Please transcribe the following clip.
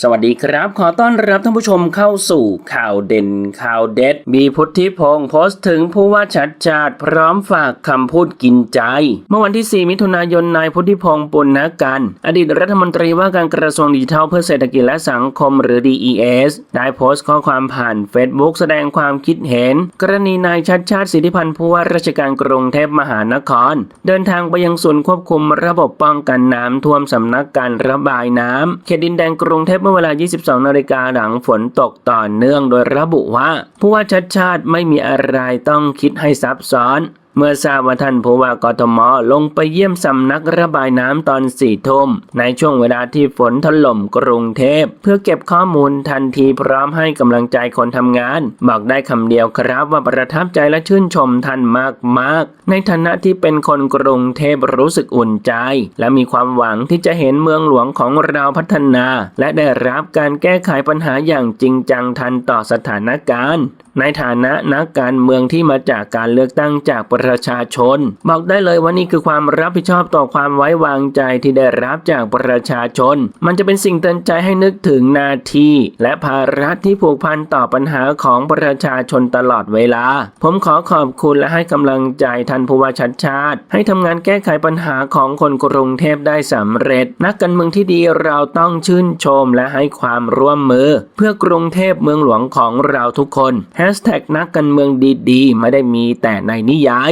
สวัสดีครับ ขอต้อนรับท่านผู้ชมเข้าสู่ข่าวเด่นข่าวเด็ด มีพุทธิพงศ์โพสต์ถึงผู้ว่าชัดชาติพร้อมฝากคำพูดกินใจ เมื่อวันที่ 4 มิถุนายนนายพุทธิพงศ์ปุณณกัน อดีตรัฐมนตรีว่าการกระทรวงดิจิทัลเพื่อเศรษฐกิจและสังคมหรือ DES ได้โพสต์ข้อความผ่าน Facebook แสดงความคิดเห็น กรณีนายชัดชาติสิทธิพันธ์ผู้ว่าราชการกรุงเทพมหานคร เดินทางไปยังศูนควบคุมระบบป้องกันน้ำท่วมสำนักการระบายน้ำเขตดินแดงกรุงเทพเมื่อเวลา 22 นาฬิกาหลังฝนตกต่อเนื่องโดยระบุว่า ผู้ว่าชัดชาติไม่มีอะไรต้องคิดให้ซับซ้อน เมื่อทราบว่าท่านผู้ว่ากทมลงไปเยี่ยมสำนักระบายน้ำตอนสี่ทุ่มในช่วงเวลาที่ฝนถล่มกรุงเทพ เพื่อเก็บข้อมูลทันทีพร้อมให้กำลังใจคนทำงาน บอกได้คำเดียวครับว่าประทับใจและชื่นชมท่านมากๆ ในฐานะที่เป็นคนกรุงเทพรู้สึกอุ่นใจ และมีความหวังที่จะเห็นเมืองหลวงของเราพัฒนา และได้รับการแก้ไขปัญหาอย่างจริงจังทันต่อสถานการณ์ ในฐานะนักการเมืองที่มาจากการเลือกตั้งจากประประชาชน บอกได้เลยว่านี่คือความรับผิดชอบต่อความไว้วางใจที่ได้รับจากประชาชน มันจะเป็นสิ่งเตือนใจให้นึกถึงหนาที และภาระที่ผูกพันต่อปัญหาของประชาชนตลอดเวลา ผมขอขอบคุณและให้กำลังใจท่านผู้ว่าชัดชาติ ให้ทำงานแก้ไขปัญหาของคนกรุงเทพได้สำเร็จ นักการเมืองที่ดีเราต้องชื่นชมและให้ความร่วมมือ เพื่อกรุงเทพเมืองหลวงของเราทุกคน Hashtag นักการเมืองดีๆ ไม่ได้มีแต่ในนิยาย